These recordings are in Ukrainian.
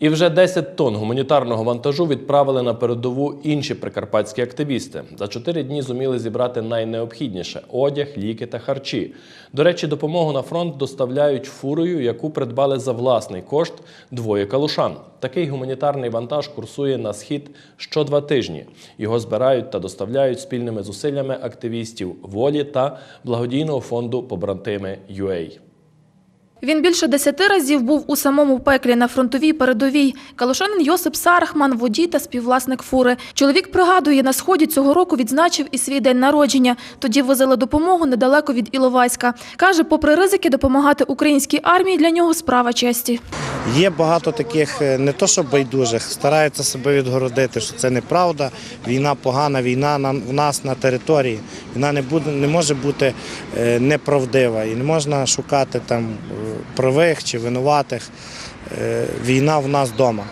І вже 10 тонн гуманітарного вантажу відправили на передову інші прикарпатські активісти. За чотири дні зуміли зібрати найнеобхідніше одяг, ліки та харчі. До речі, допомогу на фронт доставляють фурою, яку придбали за власний кошт двоє калушан. Такий гуманітарний вантаж курсує на схід що два тижні. Його збирають та доставляють спільними зусиллями активістів волі та благодійного фонду Побратими UA. Він більше десяти разів був у самому пеклі на фронтовій передовій. Калушанин Йосип Сарахман, водій та співвласник фури. Чоловік пригадує, на сході цього року відзначив і свій день народження. Тоді возили допомогу недалеко від Іловайська. Каже, попри ризики, допомагати українській армії для нього справа честі. Є багато таких е, не то що байдужих, стараються себе відгородити, що це неправда. Війна погана, війна на в нас на території. Війна не буде, не може бути е, неправдива і не можна шукати там е, правих чи винуватих. Е, Війна в нас вдома.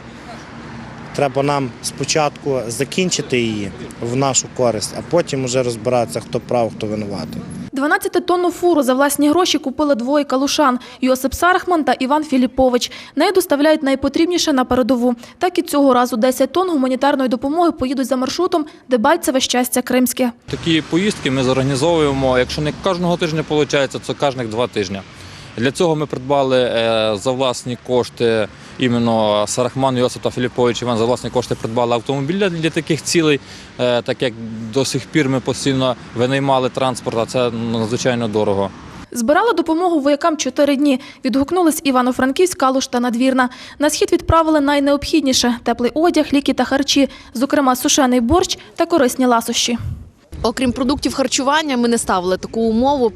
Треба нам спочатку закінчити її в нашу користь, а потім вже розбиратися, хто прав, хто винуватий. 12-тонну фуру за власні гроші купили двоє калушан – Йосип Сарахман та Іван Філіпович. Нею доставляють найпотрібніше на передову. Так і цього разу 10 тонн гуманітарної допомоги поїдуть за маршрутом Дебальцеве щастя Кримське. Такі поїздки ми зорганізовуємо. Якщо не кожного тижня виходить, то кожних два тижні. Для цього ми придбали е, за власні кошти іменно Сарахман Йосип та Філіпович Іван за власні кошти придбали автомобілі для таких цілей, е, так як до сих пір ми постійно винаймали транспорт, а це надзвичайно дорого. Збирали допомогу воякам чотири дні. Відгукнулись Івано-Франківськ, Калуш та Надвірна. На схід відправили найнеобхідніше – теплий одяг, ліки та харчі, зокрема сушений борщ та корисні ласощі. Окрім продуктів харчування, ми не ставили таку умову.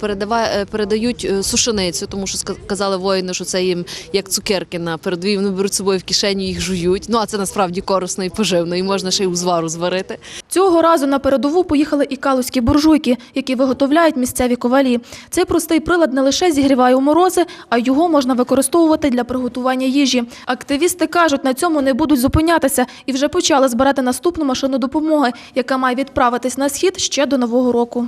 е, передають е, сушеницю, тому що сказали казали воїни, що це їм як цукерки на передовій. Вони беруть собою в кишені, їх жують. Ну а це насправді корисно і поживно, і можна ще й узвару зварити. Цього разу на передову поїхали і калузькі буржуйки, які виготовляють місцеві ковалі. Цей простий прилад не лише зігріває у морози, а його можна використовувати для приготування їжі. Активісти кажуть, на цьому не будуть зупинятися і вже почали збирати наступну машину допомоги, яка має відправитись на схід ще до нового року.